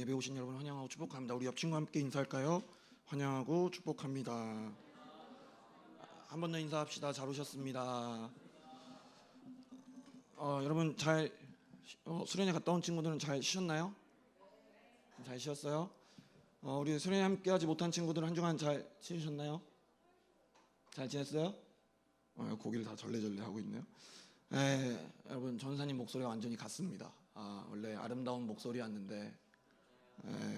예배 오신 여러분 환영하고 축복합니다. 우리 옆 친구와 함께 인사할까요? 환영하고 축복합니다. 한 번 더 인사합시다. 잘 오셨습니다. 어, 여러분 잘 어, 수련회 갔다 온 친구들은 잘 쉬셨나요? 잘 쉬었어요? 어, 우리 수련회 함께하지 못한 친구들은 한 주간 잘 쉬셨나요? 잘 지냈어요? 어, 고기를 다 절레절레 하고 있네요. 에, 여러분 전사님 목소리가 완전히 같습니다. 아, 원래 아름다운 목소리였는데 에,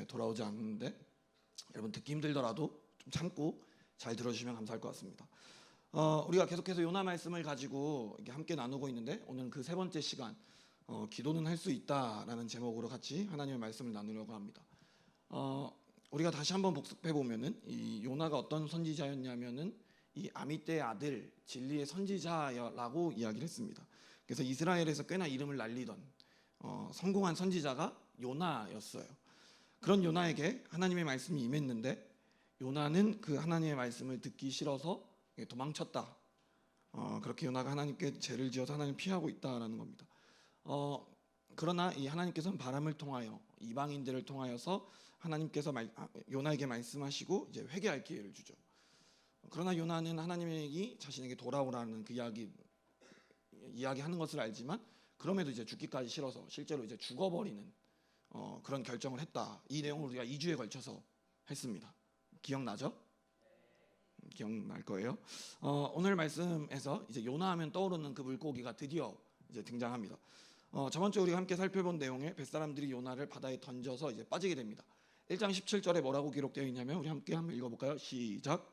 돌아오지 않는데 여러분 듣기 힘들더라도 좀 참고 잘 들어주시면 감사할 것 같습니다. 어, 우리가 계속해서 요나 말씀을 가지고 함께 나누고 있는데 오늘 그 세 번째 시간 어, 기도는 할 수 있다라는 제목으로 같이 하나님의 말씀을 나누려고 합니다. 어, 우리가 다시 한번 복습해 보면은 이 요나가 어떤 선지자였냐면은 이 아미떼의 아들 진리의 선지자라고 이야기를 했습니다. 그래서 이스라엘에서 꽤나 이름을 날리던 어, 성공한 선지자가 요나였어요. 그런 요나에게 하나님의 말씀이 임했는데 요나는 그 하나님의 말씀을 듣기 싫어서 도망쳤다. 어, 그렇게 요나가 하나님께 죄를 지어서 하나님 피하고 있다라는 겁니다. 어, 그러나 이 하나님께서는 바람을 통하여 이방인들을 통하여서 하나님께서 말, 아, 요나에게 말씀하시고 이제 회개할 기회를 주죠. 그러나 요나는 하나님이 자신에게 돌아오라는 그 이야기 이야기하는 것을 알지만 그럼에도 이제 죽기까지 싫어서 실제로 이제 죽어버리는 어, 그런 결정을 했다. 이 내용을 우리가 2주에 걸쳐서 했습니다. 기억나죠? 음, 기억날 거예요. 어, 오늘 말씀에서 이제 요나하면 떠오르는 그 물고기가 드디어 이제 등장합니다. 어, 저번 주에 우리가 함께 살펴본 내용에 뱃사람들이 요나를 바다에 던져서 이제 빠지게 됩니다. 1장 17절에 뭐라고 기록되어 있냐면 우리 함께 한번 읽어볼까요? 시작.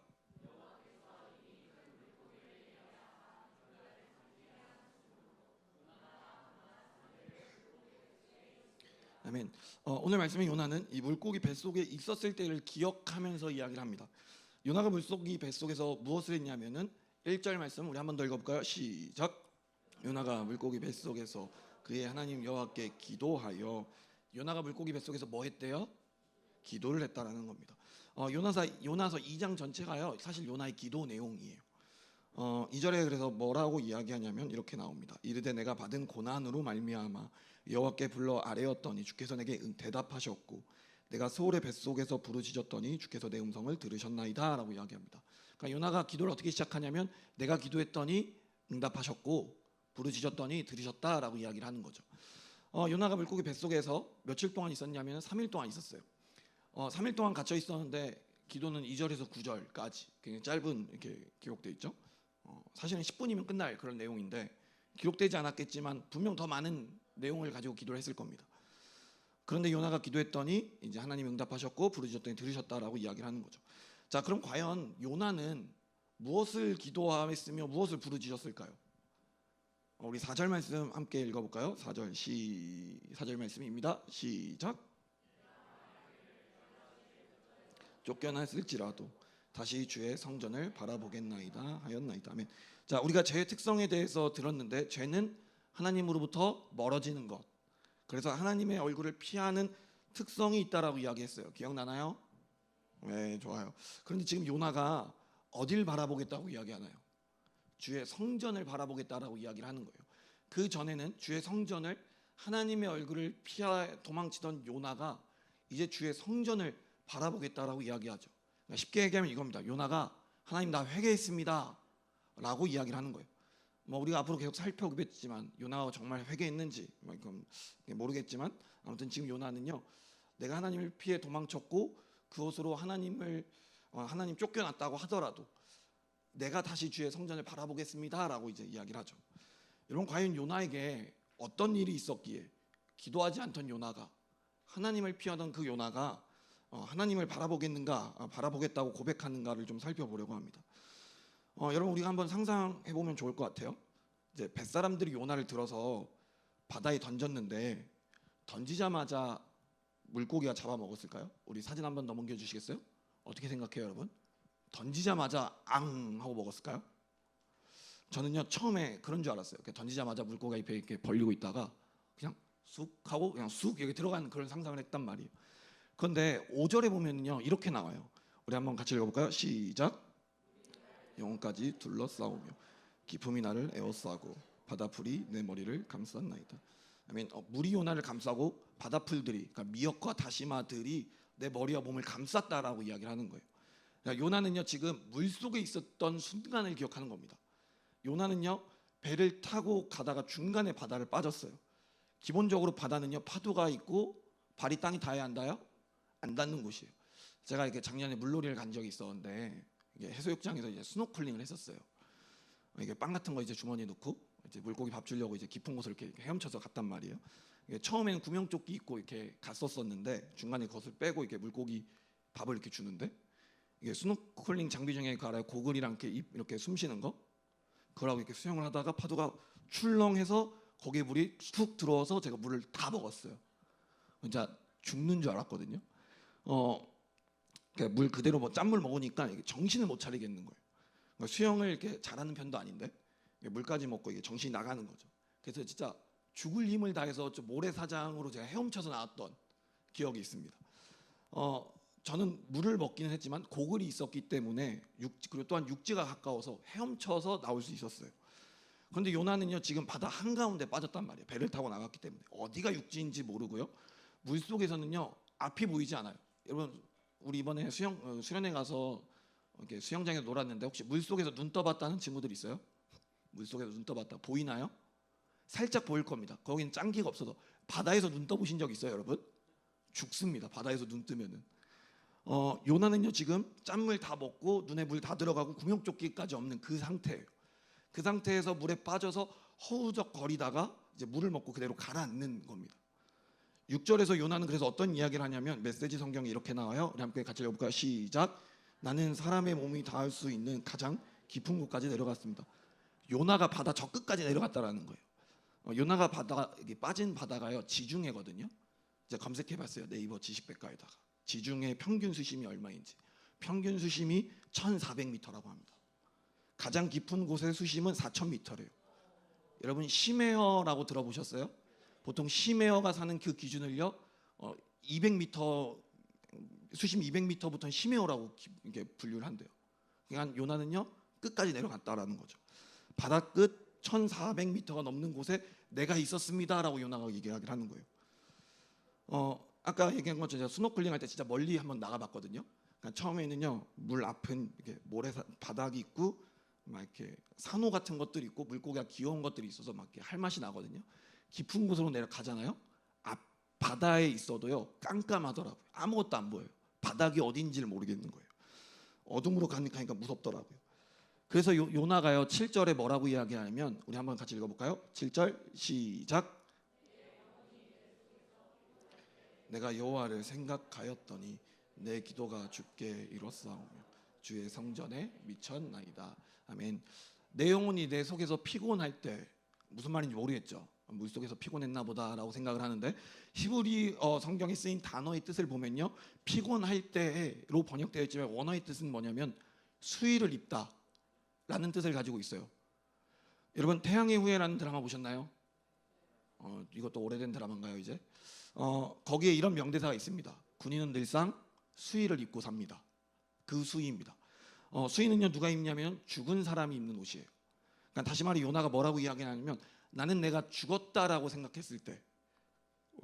아멘. 어, 오늘 말씀의 요나는 이 물고기 뱃속에 있었을 때를 기억하면서 이야기를 합니다. 요나가 물고기 뱃속에서 무엇을 했냐면은 1절 말씀 우리 한번 더 읽어볼까요? 시작. 요나가 물고기 뱃속에서 그의 하나님 여호와께 기도하여 요나가 물고기 뱃속에서 뭐 했대요? 기도를 했다라는 겁니다. 어, 요나사 요나서 2장 전체가요. 사실 요나의 기도 내용이에요. 어, 2절에 그래서 뭐라고 이야기하냐면 이렇게 나옵니다. 이르되 내가 받은 고난으로 말미암아 여호와께 불러 아뢰었더니 주께서 내게 응- 대답하셨고 내가 소울의 뱃속에서 부르짖었더니 주께서 내 음성을 들으셨나이다라고 이야기합니다. 그러니까 요나가 기도를 어떻게 시작하냐면 내가 기도했더니 응답하셨고 부르짖었더니 들으셨다라고 이야기를 하는 거죠. 어, 요나가 물고기 뱃속에서 며칠 동안 있었냐면 3일 동안 있었어요. 어, 3일 동안 갇혀 있었는데 기도는 2절에서 9절까지 굉장히 짧은 이렇게 기록돼 있죠. 어, 사실은 10분이면 끝날 그런 내용인데 기록되지 않았겠지만 분명 더 많은 내용을 가지고 기도를 했을 겁니다. 그런데 요나가 기도했더니 이제 하나님 응답하셨고 부르짖었더니 들으셨다라고 이야기를 하는 거죠. 자, 그럼 과연 요나는 무엇을 기도했으며 무엇을 부르짖었을까요? 어, 우리 4절 말씀 함께 읽어 볼까요? 4절 시 4절 말씀입니다. 시작. 쫓겨났을지라도 다시 주의 성전을 바라보겠나이다 하였나이다. 아멘. 자, 우리가 죄의 특성에 대해서 들었는데 죄는 하나님으로부터 멀어지는 것. 그래서 하나님의 얼굴을 피하는 특성이 있다라고 이야기했어요. 기억나나요? 네, 좋아요. 그런데 지금 요나가 어딜 바라보겠다고 이야기하나요? 주의 성전을 바라보겠다라고 이야기를 하는 거예요. 그 전에는 주의 성전을 하나님의 얼굴을 피하 도망치던 요나가 이제 주의 성전을 바라보겠다라고 이야기하죠. 그러니까 쉽게 얘기하면 이겁니다. 요나가 하나님 나 회개했습니다 라고 이야기를 하는 거예요. 뭐 우리가 앞으로 계속 살펴보겠지만 요나가 정말 회개했는지 뭐 이건 모르겠지만 아무튼 지금 요나는요 내가 하나님을 피해 도망쳤고 그곳으로 하나님을 어, 하나님 쫓겨났다고 하더라도 내가 다시 주의 성전을 바라보겠습니다라고 이제 이야기를 하죠. 여러분 과연 요나에게 어떤 일이 있었기에 기도하지 않던 요나가 하나님을 피하던 그 요나가 어, 하나님을 바라보겠는가 아, 바라보겠다고 고백하는가를 좀 살펴보려고 합니다. 어, 여러분 우리가 한번 상상해 보면 좋을 것 같아요. 이제 뱃사람들이 요나를 들어서 바다에 던졌는데 던지자마자 물고기가 잡아먹었을까요? 우리 사진 한번 넘겨 주시겠어요? 어떻게 생각해요, 여러분? 던지자마자 앙 하고 먹었을까요? 저는요 처음에 그런 줄 알았어요. 던지자마자 물고기가 이렇게 벌리고 있다가 그냥 쑥 하고 그냥 쑥 여기 들어가는 그런 상상을 했단 말이에요. 그런데 5절에 보면요 이렇게 나와요. 우리 한번 같이 읽어볼까요? 시작. 영혼까지 둘러싸우며 기품이 나를 에워싸고 바다풀이 내 머리를 감쌌나이다. 아멘. 어, 물이 요나를 감싸고 바다풀들이 그러니까 미역과 다시마들이 내 머리와 몸을 감쌌다라고 이야기를 하는 거예요. 그러니까 요나는요 지금 물 속에 있었던 순간을 기억하는 겁니다. 요나는요 배를 타고 가다가 중간에 바다를 빠졌어요. 기본적으로 바다는요 파도가 있고 발이 땅이 닿아야 한다요? 안 닿는 곳이에요. 제가 이렇게 작년에 물놀이를 간 적이 있었는데 해수욕장에서 이제 스노클링을 했었어요. 이게 빵 같은 거 이제 주머니에 넣고 이제 물고기 밥 주려고 이제 깊은 곳을 이렇게 헤엄쳐서 갔단 말이에요. 처음에는 구명조끼 입고 이렇게 갔었었는데 중간에 그것을 빼고 이렇게 물고기 밥을 이렇게 주는데 이게 스노클링 장비 중에 그 알아요? 고글이랑 이렇게 입 이렇게 숨 쉬는 거 그러고 이렇게 수영을 하다가 파도가 출렁해서 거기에 물이 툭 들어와서 제가 물을 다 먹었어요. 진짜 죽는 줄 알았거든요. 어, 물 그대로 뭐 짠물 먹으니까 정신을 못 차리겠는 거예요. 그러니까 수영을 이렇게 잘하는 편도 아닌데 물까지 먹고 이게 정신이 나가는 거죠. 그래서 진짜 죽을 힘을 다해서 좀 모래사장으로 제가 헤엄쳐서 나왔던 기억이 있습니다. 어, 저는 물을 먹기는 했지만 고글이 있었기 때문에 육 그리고 또한 육지가 가까워서 헤엄쳐서 나올 수 있었어요. 그런데 요나는요 지금 바다 한 가운데 빠졌단 말이에요. 배를 타고 나갔기 때문에 어디가 육지인지 모르고요. 물 속에서는요 앞이 보이지 않아요. 여러분 우리 이번에 수영 어, 수련회 가서 이렇게 수영장에서 놀았는데 혹시 물 속에서 눈 떠봤다는 친구들 있어요? 물 속에서 눈 떠봤다 보이나요? 살짝 보일 겁니다. 거기는 짱기가 없어서 바다에서 눈 떠보신 적 있어요, 여러분? 죽습니다. 바다에서 눈 뜨면은. 어, 요나는요 지금 짠물 다 먹고 눈에 물 다 들어가고 구명조끼까지 없는 그 상태예요. 그 상태에서 물에 빠져서 허우적거리다가 이제 물을 먹고 그대로 가라앉는 겁니다. 6절에서 요나는 그래서 어떤 이야기를 하냐면 메시지 성경에 이렇게 나와요. 우리 함께 같이 읽어볼까요? 시작. 나는 사람의 몸이 닿을 수 있는 가장 깊은 곳까지 내려갔습니다. 요나가 바다 저 끝까지 내려갔다라는 거예요. 어, 요나가 바다 빠진 바다가요 지중해거든요. 이제 검색해봤어요 네이버 지식백과에다가 지중해 평균 수심이 얼마인지 평균 수심이 1,400m라고 합니다. 가장 깊은 곳의 수심은 4,000m래요. 여러분 심해어라고 들어보셨어요? 보통 심해어가 사는 그 기준을요 어, 200m 수심 200m부터는 심해어라고 기- 이게 분류를 한대요. 그러니까 요나는요 끝까지 내려갔다라는 거죠. 바다 끝 1,400m가 넘는 곳에 내가 있었습니다라고 요나가 얘기를 하는 거예요. 어 아까 얘기한 것처럼 제가 스노클링 할 때 진짜 멀리 한번 나가봤거든요. 그러니까 처음에는요 물 앞은 이렇게 모래 사- 바닥이 있고 막 이렇게 산호 같은 것들이 있고 물고기가 귀여운 것들이 있어서 막 이렇게 할 맛이 나거든요. 깊은 곳으로 내려가잖아요. 앞 바다에 있어도요 깜깜하더라고요. 아무것도 안 보여요. 바닥이 어딘지를 모르겠는 거예요. 어둠으로 가니까 무섭더라고요. 그래서 요, 요나가요 7절에 뭐라고 이야기하냐면 우리 한번 같이 읽어볼까요? 7절 시작. 내가 여호와를 생각하였더니 내 기도가 주께 이뤘사오며 주의 성전에 미쳤나이다. 아멘. 내 영혼이 내 속에서 피곤할 때 무슨 말인지 모르겠죠. 물 속에서 피곤했나 보다라고 생각을 하는데 히브리 어, 성경에 쓰인 단어의 뜻을 보면요 피곤할 때로 번역되어 있지만 원어의 뜻은 뭐냐면 수위를 입다라는 뜻을 가지고 있어요. 여러분 태양의 후예라는 드라마 보셨나요? 어, 이것도 오래된 드라마인가요 이제? 어, 거기에 이런 명대사가 있습니다. 군인은 늘상 수의를 입고 삽니다. 그 수의입니다. 어, 수의는요 누가 입냐면 죽은 사람이 입는 옷이에요. 그러니까 다시 말해 요나가 뭐라고 이야기하냐면 나는 내가 죽었다라고 생각했을 때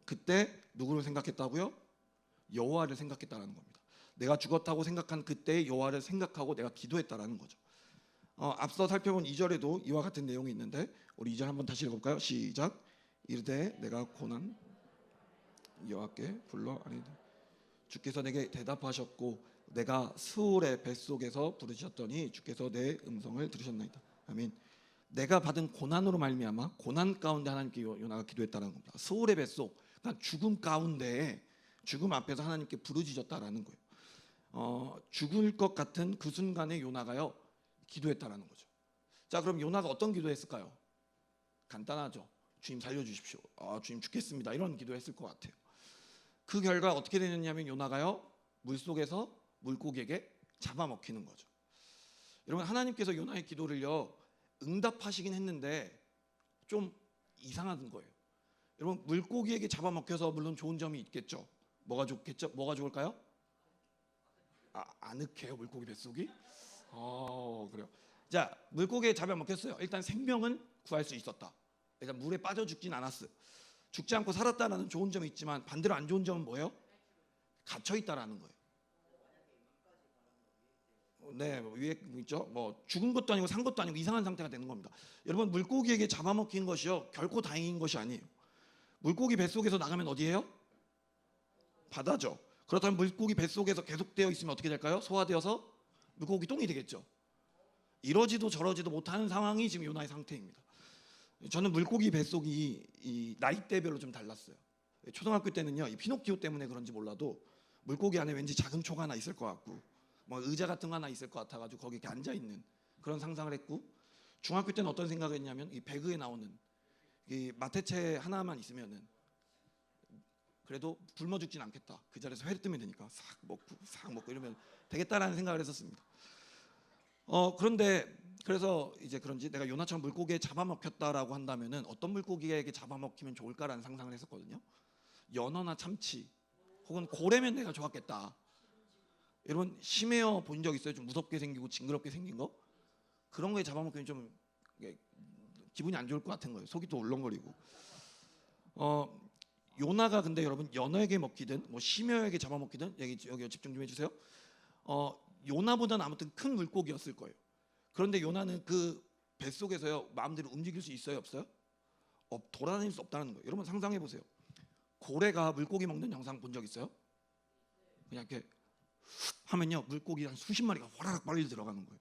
그때 누구를 생각했다고요? 여호와를 생각했다라는 겁니다. 내가 죽었다고 생각한 그때 여호와를 생각하고 내가 기도했다라는 거죠. 어, 앞서 살펴본 2절에도 이와 같은 내용이 있는데 우리 2절 한번 다시 읽어볼까요? 시작. 이르되 내가 고난 여호와께 불러 아니 주께서 내게 대답하셨고 내가 스올의 뱃속에서 부르셨더니 주께서 내 음성을 들으셨나이다. 아멘. 내가 받은 고난으로 말미암아 고난 가운데 하나님께 요- 요나가 기도했다는 겁니다. 스올의 뱃속, 그러니까 죽음 가운데 죽음 앞에서 하나님께 부르짖었다라는 거예요. 어, 죽을 것 같은 그 순간에 요나가요 기도했다라는 거죠. 자, 그럼 요나가 어떤 기도했을까요? 간단하죠. 주님 살려주십시오. 아, 주님 죽겠습니다. 이런 기도했을 것 같아요. 그 결과 어떻게 되느냐면 요나가요 물 속에서 물고기에게 잡아먹히는 거죠. 여러분 하나님께서 요나의 기도를요 응답하시긴 했는데 좀 이상한 거예요. 여러분 물고기에게 잡아먹혀서 물론 좋은 점이 있겠죠. 뭐가 좋겠죠? 뭐가 좋을까요? 아, 아늑해요 물고기 뱃속이? 어 그래요. 자 물고기에 잡아먹혔어요. 일단 생명은 구할 수 있었다. 일단 물에 빠져 죽진 않았어요. 죽지 않고 살았다라는 좋은 점이 있지만 반대로 안 좋은 점은 뭐예요? 갇혀 있다라는 거예요. 네, 뭐 위에 있죠. 뭐 죽은 것도 아니고 산 것도 아니고 이상한 상태가 되는 겁니다. 여러분 물고기에게 잡아먹힌 것이요 결코 다행인 것이 아니에요. 물고기 뱃속에서 나가면 어디예요? 바다죠. 그렇다면 물고기 뱃속에서 계속되어 있으면 어떻게 될까요? 소화되어서 물고기 똥이 되겠죠. 이러지도 저러지도 못하는 상황이 지금 요나의 상태입니다. 저는 물고기 뱃속이 이 나이대별로 좀 달랐어요. 초등학교 때는요, 이 피노키오 때문에 그런지 몰라도 물고기 안에 왠지 작은 초가 하나 있을 것 같고, 뭐 의자 같은 거 하나 있을 것 같아가지고 거기 이렇게 앉아 있는 그런 상상을 했고, 중학교 때는 어떤 생각을 했냐면 이 배그에 나오는 이 마테체 하나만 있으면은 그래도 굶어 죽진 않겠다. 그 자리에서 회 뜨면 되니까 싹 먹고 싹 먹고 이러면 되겠다라는 생각을 했었습니다. 어 그런데 그래서 이제 그런지 내가 요나처럼 물고기에 잡아먹혔다라고 한다면은 어떤 물고기에게 잡아먹히면 좋을까라는 상상을 했었거든요. 연어나 참치 혹은 고래면 내가 좋았겠다. 여러분 심해어 본 적 있어요? 좀 무섭게 생기고 징그럽게 생긴 거 그런 거에 잡아먹히면 좀 기분이 안 좋을 것 같은 거예요. 속이 또 울렁거리고. 어 요나가 근데 여러분 연어에게 먹히든 뭐 심해어에게 잡아먹히든 여기 여기 집중 좀 해주세요. 어 요나보다는 아무튼 큰 물고기였을 거예요. 그런데 요나는 그 뱃속에서요 마음대로 움직일 수 있어요 없어요? 어, 돌아다닐 수 없다는 거예요. 여러분 상상해 보세요. 고래가 물고기 먹는 영상 본 적 있어요? 그냥 이렇게 훅 하면요 물고기 한 수십 마리가 화라락 빨리 들어가는 거예요.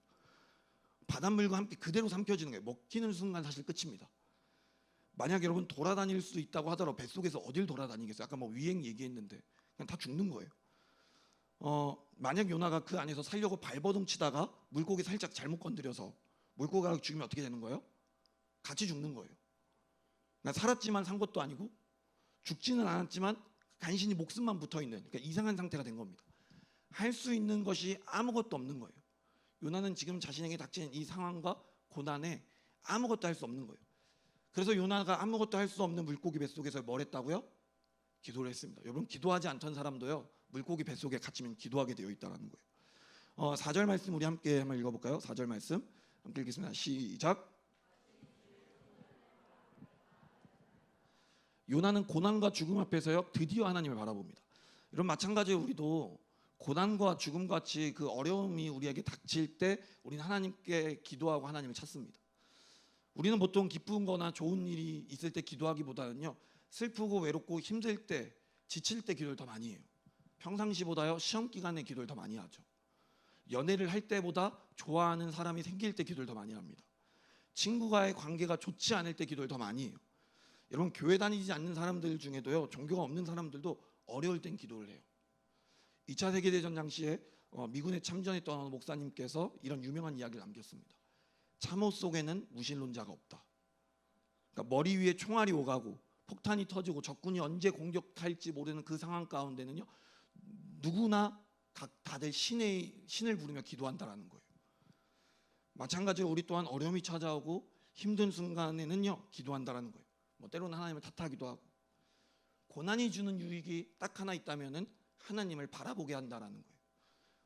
바닷물과 함께 그대로 삼켜지는 거예요. 먹히는 순간 사실 끝입니다. 만약 여러분 돌아다닐 수 있다고 하더라도 뱃속에서 어딜 돌아다니겠어요? 아까 뭐 위행 얘기했는데 그냥 다 죽는 거예요. 어, 만약 요나가 그 안에서 살려고 발버둥 치다가 물고기 살짝 잘못 건드려서 물고기가 죽으면 어떻게 되는 거예요? 같이 죽는 거예요. 그러니까 살았지만 산 것도 아니고 죽지는 않았지만 간신히 목숨만 붙어 있는 그러니까 이상한 상태가 된 겁니다. 할 수 있는 것이 아무것도 없는 거예요. 요나는 지금 자신에게 닥친 이 상황과 고난에 아무것도 할 수 없는 거예요. 그래서 요나가 아무것도 할 수 없는 물고기 뱃속에서 뭘 했다고요? 기도를 했습니다. 여러분 기도하지 않던 사람도요 물고기 뱃속에 갇히면 기도하게 되어 있다라는 거예요. 어, 4절 말씀 우리 함께 한번 읽어 볼까요? 4절 말씀 함께 읽겠습니다. 시작. 요나는 고난과 죽음 앞에서요 드디어 하나님을 바라봅니다. 이런 마찬가지로 우리도 고난과 죽음 같이 그 어려움이 우리에게 닥칠 때 우리는 하나님께 기도하고 하나님을 찾습니다. 우리는 보통 기쁜거나 좋은 일이 있을 때 기도하기보다는요 슬프고 외롭고 힘들 때 지칠 때 기도를 더 많이 해요. 평상시보다요 시험 기간에 기도를 더 많이 하죠. 연애를 할 때보다 좋아하는 사람이 생길 때 기도를 더 많이 합니다. 친구와의 관계가 좋지 않을 때 기도를 더 많이 해요. 여러분 교회 다니지 않는 사람들 중에도요 종교가 없는 사람들도 어려울 땐 기도를 해요. 2차 세계대전 당시에 어, 미군에 참전했던 어느 목사님께서 이런 유명한 이야기를 남겼습니다. 참호 속에는 무신론자가 없다. 그러니까 머리 위에 총알이 오가고 폭탄이 터지고 적군이 언제 공격할지 모르는 그 상황 가운데는요 누구나 각 다들 신의 신을 부르며 기도한다라는 거예요. 마찬가지로 우리 또한 어려움이 찾아오고 힘든 순간에는요 기도한다라는 거예요. 뭐 때로는 하나님을 탓하기도 하고 고난이 주는 유익이 딱 하나 있다면은 하나님을 바라보게 한다라는 거예요.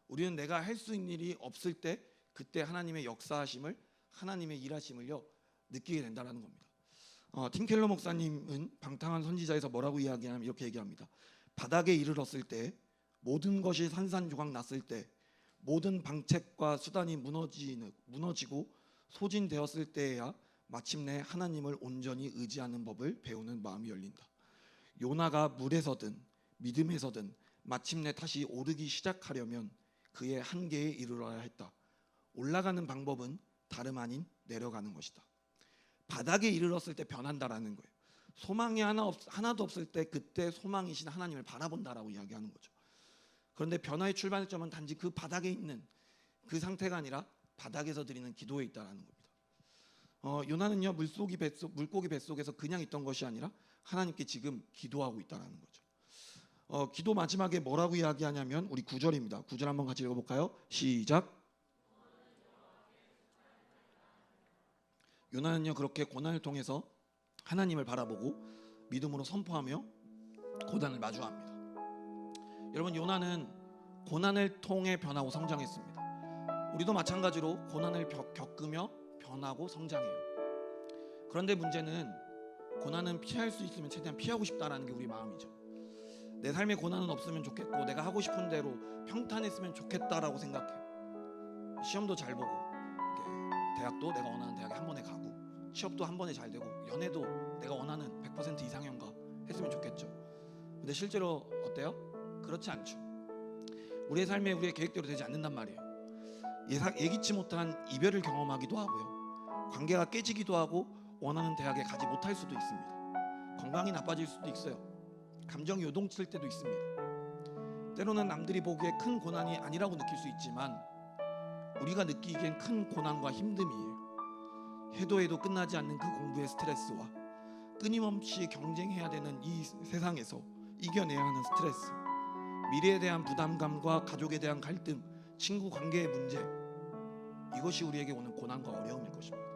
우리는 내가 할 수 있는 일이 없을 때 그때 하나님의 역사하심을 하나님의 일하심을요 느끼게 된다라는 겁니다. 어, 팀켈러 목사님은 방탕한 선지자에서 뭐라고 이야기하냐면 이렇게 얘기합니다. 바닥에 이르렀을 때 모든 것이 산산조각 났을 때 모든 방책과 수단이 무너지는, 무너지고 소진되었을 때에야 마침내 하나님을 온전히 의지하는 법을 배우는 마음이 열린다. 요나가 물에서든 믿음에서든 마침내 다시 오르기 시작하려면 그의 한계에 이르러야 했다. 올라가는 방법은 다름 아닌 내려가는 것이다. 바닥에 이르렀을 때 변한다라는 거예요. 소망이 하나 없, 하나도 없을 때 그때 소망이신 하나님을 바라본다라고 이야기하는 거죠. 그런데 변화의 출발점은 단지 그 바닥에 있는 그 상태가 아니라 바닥에서 드리는 기도에 있다라는 겁니다. 어, 요나는요 물속이 뱃속 물고기 뱃속에서 그냥 있던 것이 아니라 하나님께 지금 기도하고 있다라는 거죠. 어, 기도 마지막에 뭐라고 이야기하냐면 우리 구절입니다. 구절 한번 같이 읽어볼까요? 시작. 요나는요 그렇게 고난을 통해서 하나님을 바라보고 믿음으로 선포하며 고난을 마주합니다. 여러분 요나는 고난을 통해 변하고 성장했습니다. 우리도 마찬가지로 고난을 겪- 겪으며 변하고 성장해요. 그런데 문제는 고난은 피할 수 있으면 최대한 피하고 싶다라는 게 우리 마음이죠. 내 삶에 고난은 없으면 좋겠고 내가 하고 싶은 대로 평탄했으면 좋겠다라고 생각해. 시험도 잘 보고 대학도 내가 원하는 대학에 한 번에 가고 취업도 한 번에 잘 되고 연애도 내가 원하는 100% 이상형과 했으면 좋겠죠. 근데 실제로 어때요? 그렇지 않죠. 우리의 삶에 우리의 계획대로 되지 않는단 말이에요. 예상, 예기치 못한 이별을 경험하기도 하고요. 관계가 깨지기도 하고 원하는 대학에 가지 못할 수도 있습니다. 건강이 나빠질 수도 있어요. 감정이 요동칠 때도 있습니다. 때로는 남들이 보기에 큰 고난이 아니라고 느낄 수 있지만 우리가 느끼기엔 큰 고난과 힘듦이에요. 해도 해도 끝나지 않는 그 공부의 스트레스와 끊임없이 경쟁해야 되는 이 세상에서 이겨내야 하는 스트레스, 미래에 대한 부담감과 가족에 대한 갈등, 친구 관계의 문제 이것이 우리에게 오는 고난과 어려움일 것입니다.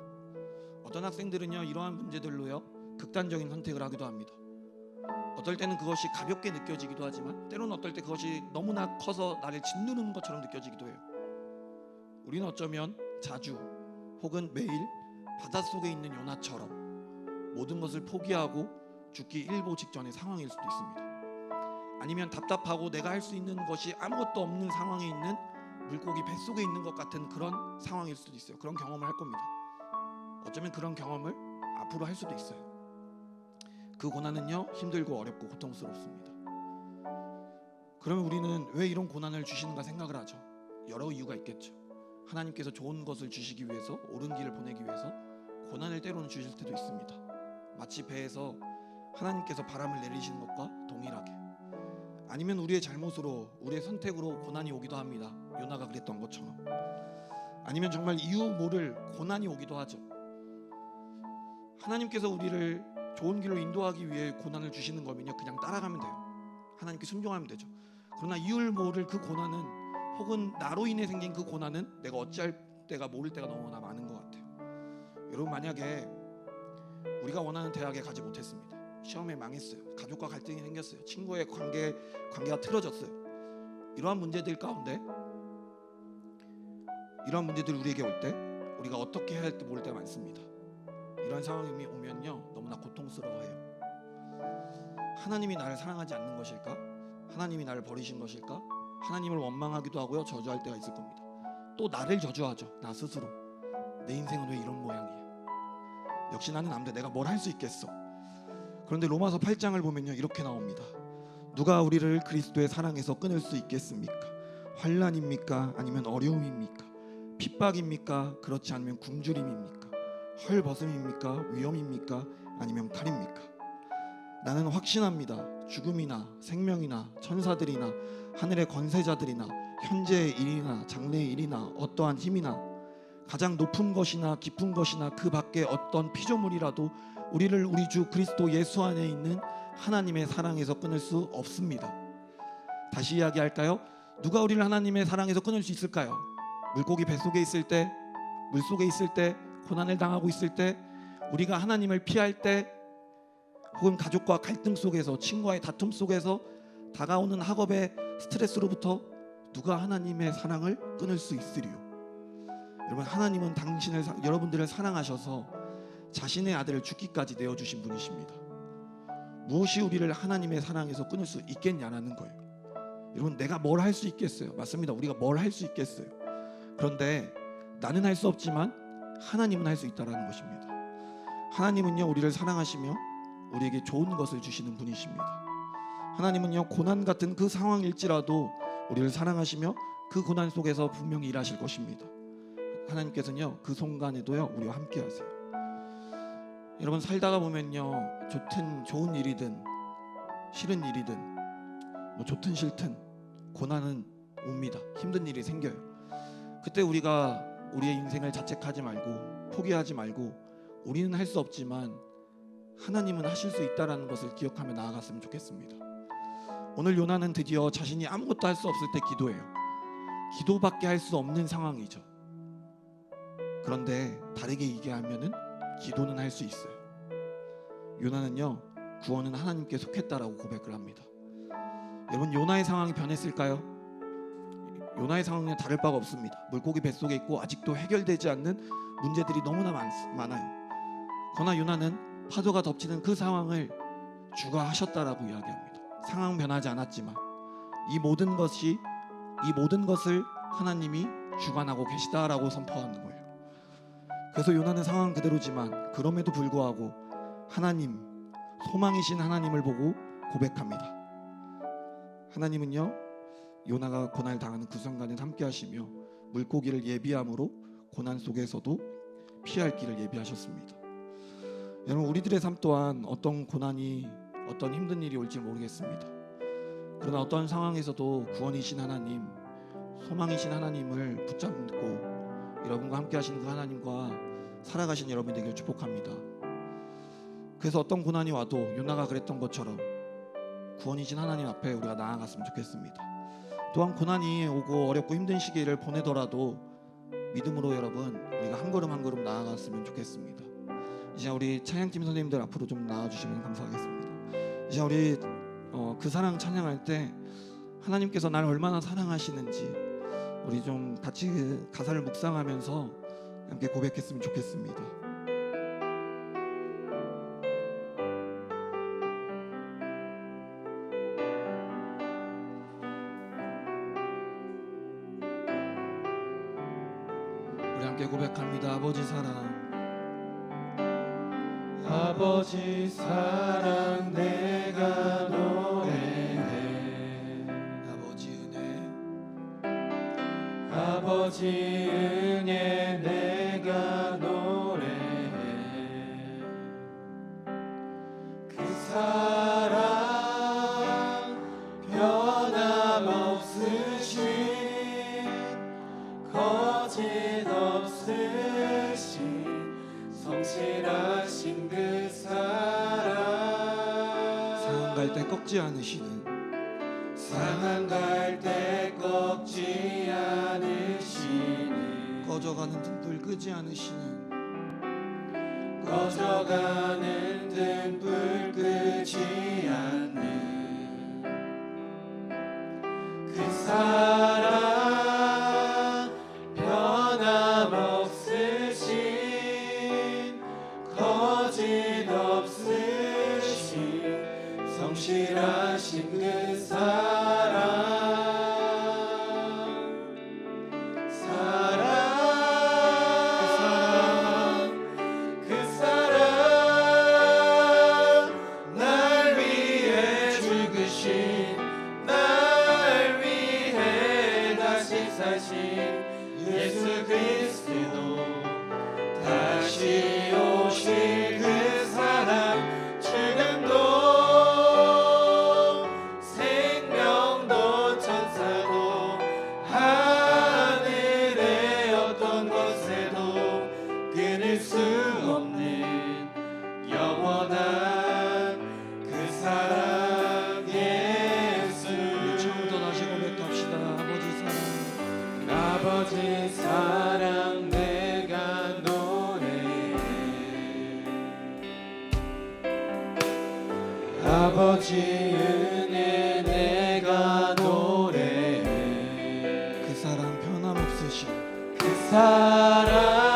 어떤 학생들은요 이러한 문제들로요 극단적인 선택을 하기도 합니다. 어떨 때는 그것이 가볍게 느껴지기도 하지만 때로는 어떨 때 그것이 너무나 커서 나를 짓누르는 것처럼 느껴지기도 해요. 우리는 어쩌면 자주 혹은 매일 바닷속에 있는 요나처럼 모든 것을 포기하고 죽기 일보 직전의 상황일 수도 있습니다. 아니면 답답하고 내가 할 수 있는 것이 아무것도 없는 상황에 있는 물고기 뱃속에 있는 것 같은 그런 상황일 수도 있어요. 그런 경험을 할 겁니다. 어쩌면 그런 경험을 앞으로 할 수도 있어요. 그 고난은요 힘들고 어렵고 고통스럽습니다. 그러면 우리는 왜 이런 고난을 주시는가 생각을 하죠. 여러 이유가 있겠죠. 하나님께서 좋은 것을 주시기 위해서 옳은 길을 보내기 위해서 고난을 때로는 주실 때도 있습니다. 마치 배에서 하나님께서 바람을 내리시는 것과 동일하게 아니면 우리의 잘못으로 우리의 선택으로 고난이 오기도 합니다. 요나가 그랬던 것처럼 아니면 정말 이유 모를 고난이 오기도 하죠. 하나님께서 우리를 좋은 길로 인도하기 위해 고난을 주시는 거면요 그냥 따라가면 돼요. 하나님께 순종하면 되죠. 그러나 이유를 모를 그 고난은 혹은 나로 인해 생긴 그 고난은 내가 어찌할 때가 모를 때가 너무나 많은 것 같아요. 여러분 만약에 우리가 원하는 대학에 가지 못했습니다. 시험에 망했어요. 가족과 갈등이 생겼어요. 친구의 관계 관계가 틀어졌어요. 이러한 문제들 가운데 이러한 문제들 우리에게 올 때 우리가 어떻게 해야 할지 모를 때가 많습니다. 이런 상황이 오면요 너무나 고통스러워해요. 하나님이 나를 사랑하지 않는 것일까? 하나님이 나를 버리신 것일까? 하나님을 원망하기도 하고요 저주할 때가 있을 겁니다. 또 나를 저주하죠 나 스스로 내 인생은 왜 이런 모양이야? 역시 나는 안 돼. 내가 뭘 할 수 있겠어? 그런데 로마서 8장을 보면요 이렇게 나옵니다. 누가 우리를 그리스도의 사랑에서 끊을 수 있겠습니까? 환란입니까? 아니면 어려움입니까? 핍박입니까? 그렇지 않으면 굶주림입니까? 헐벗음입니까? 위험입니까? 아니면 칼입니까? 나는 확신합니다. 죽음이나 생명이나 천사들이나 하늘의 권세자들이나 현재의 일이나 장래의 일이나 어떠한 힘이나 가장 높은 것이나 깊은 것이나 그 밖에 어떤 피조물이라도 우리를 우리 주 그리스도 예수 안에 있는 하나님의 사랑에서 끊을 수 없습니다. 다시 이야기할까요? 누가 우리를 하나님의 사랑에서 끊을 수 있을까요? 물고기 뱃속에 있을 때, 물속에 있을 때, 고난을 당하고 있을 때, 우리가 하나님을 피할 때, 혹은 가족과 갈등 속에서, 친구와의 다툼 속에서 다가오는 학업의 스트레스로부터 누가 하나님의 사랑을 끊을 수 있으리요? 여러분 하나님은 당신을 사- 여러분들을 사랑하셔서 자신의 아들을 죽기까지 내어 주신 분이십니다. 무엇이 우리를 하나님의 사랑에서 끊을 수 있겠냐라는 거예요. 여러분 내가 뭘 할 수 있겠어요? 맞습니다. 우리가 뭘 할 수 있겠어요? 그런데 나는 할 수 없지만 하나님은 할 수 있다라는 것입니다. 하나님은요 우리를 사랑하시며 우리에게 좋은 것을 주시는 분이십니다. 하나님은요 고난 같은 그 상황일지라도 우리를 사랑하시며 그 고난 속에서 분명히 일하실 것입니다. 하나님께서는요 그 순간에도요 우리와 함께하세요. 여러분 살다가 보면요 좋든 좋은 일이든 싫은 일이든 뭐 좋든 싫든 고난은 옵니다. 힘든 일이 생겨요. 그때 우리가 우리의 인생을 자책하지 말고 포기하지 말고 우리는 할 수 없지만 하나님은 하실 수 있다라는 것을 기억하며 나아갔으면 좋겠습니다. 오늘 요나는 드디어 자신이 아무것도 할 수 없을 때 기도해요. 기도밖에 할 수 없는 상황이죠. 그런데 다르게 얘기하면은 기도는 할 수 있어요. 요나는요 구원은 하나님께 속했다라고 고백을 합니다. 여러분 요나의 상황이 변했을까요? 요나의 상황은 다를 바가 없습니다. 물고기 뱃속에 있고 아직도 해결되지 않는 문제들이 너무나 많, 많아요. 그러나 요나는 파도가 덮치는 그 상황을 주가 하셨다라고 이야기합니다. 상황 변하지 않았지만 이 모든 것이 이 모든 것을 하나님이 주관하고 계시다라고 선포하는 거예요. 그래서 요나는 상황 그대로지만 그럼에도 불구하고 하나님 소망이신 하나님을 보고 고백합니다. 하나님은요 요나가 고난을 당하는 그 순간에 함께 하시며 물고기를 예비함으로 고난 속에서도 피할 길을 예비하셨습니다. 여러분 우리들의 삶 또한 어떤 고난이 어떤 힘든 일이 올지 모르겠습니다. 그러나 어떤 상황에서도 구원이신 하나님, 소망이신 하나님을 붙잡고 여러분과 함께 하시는 그 하나님과 살아가신 여러분 되길 축복합니다. 그래서 어떤 고난이 와도 요나가 그랬던 것처럼 구원이신 하나님 앞에 우리가 나아갔으면 좋겠습니다. 또한 고난이 오고 어렵고 힘든 시기를 보내더라도 믿음으로 여러분 우리가 한 걸음 한 걸음 나아갔으면 좋겠습니다. 이제 우리 찬양팀 선생님들 앞으로 좀 나와주시면 감사하겠습니다. 이제 우리 어, 그 사랑 찬양할 때 하나님께서 나를 얼마나 사랑하시는지 우리 좀 같이 그 가사를 묵상하면서 함께 고백했으면 좋겠습니다. 우리 함께 고백합니다. 아버지 사랑. 아버지 사랑 내가 노래해. 아버지 은혜. 아버지 은혜 꺾지 않으시는 상한 갈때 꺾지 않으시는 꺼져가는 등불 끄지 않으시는 꺼져가는 등불 끄지 않는 그사 사신 예수 그리스도 변함없으신 그 사랑